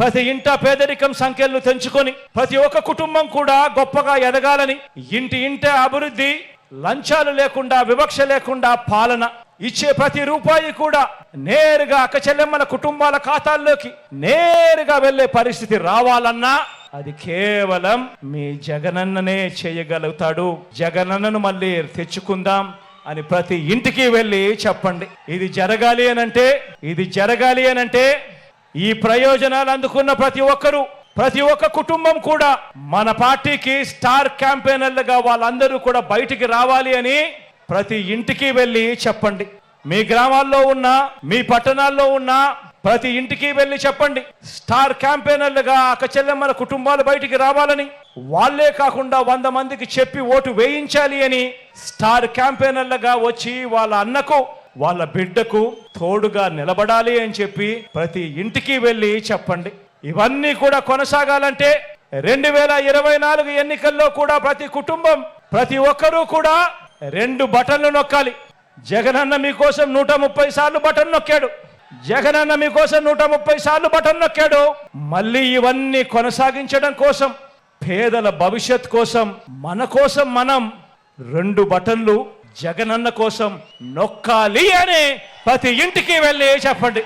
ప్రతి ఇంట పేదరికం సంఖ్యలు తెంచుకొని ప్రతి ఒక్క కుటుంబం కూడా గొప్పగా ఎదగాలని ఇంటి ఇంటే అభివృద్ధి లంచాలు లేకుండా వివక్ష లేకుండా పాలన ఇచ్చే ప్రతి రూపాయి కూడా నేరుగా అక్కచెల్లెమ్మల కుటుంబాల ఖాతాల్లోకి నేరుగా వెళ్ళే పరిస్థితి రావాలన్నా అది కేవలం మీ జగనన్ననే చేయగలుగుతాడు. జగనన్నను మళ్ళీ తెచ్చుకుందాం అని ప్రతి ఇంటికి వెళ్ళి చెప్పండి. ఇది జరగాలి అనంటే ఇది జరగాలి అనంటే ఈ ప్రయోజనాలు అందుకున్న ప్రతి ఒక్కరూ ప్రతి ఒక్క కుటుంబం కూడా మన పార్టీకి స్టార్ క్యాంపెయినర్లుగా వాళ్ళందరూ కూడా బయటికి రావాలి అని ప్రతి ఇంటికి వెళ్ళి చెప్పండి. మీ గ్రామాల్లో ఉన్న మీ పట్టణాల్లో ఉన్న ప్రతి ఇంటికి వెళ్ళి చెప్పండి. స్టార్ క్యాంపెయినర్లుగా అక్క చెల్లెమ్మల కుటుంబాలు బయటికి రావాలని వాళ్ళే కాకుండా వంద మందికి చెప్పి ఓటు వేయించాలి అని స్టార్ క్యాంపెయినర్లుగా వచ్చి వాళ్ళ అన్నకు వాళ్ళ బిడ్డకు తోడుగా నిలబడాలి అని చెప్పి ప్రతి ఇంటికి వెళ్ళి చెప్పండి. ఇవన్నీ కూడా కొనసాగాలంటే రెండు వేల ఇరవై నాలుగు ఎన్నికల్లో కూడా ప్రతి కుటుంబం ప్రతి ఒక్కరూ కూడా రెండు బటన్లు నొక్కాలి. జగనన్న మీకోసం నూట ముప్పై సార్లు బటన్ నొక్కాడు. జగనన్న మీకోసం నూట ముప్పై సార్లు బటన్ నొక్కాడు. మళ్ళీ ఇవన్నీ కొనసాగించడం కోసం పేదల భవిష్యత్ కోసం మన కోసం మనం రెండు బటన్లు జగనన్న కోసం నొక్కాలి అని ప్రతి ఇంటికి వెళ్ళి చెప్పండి.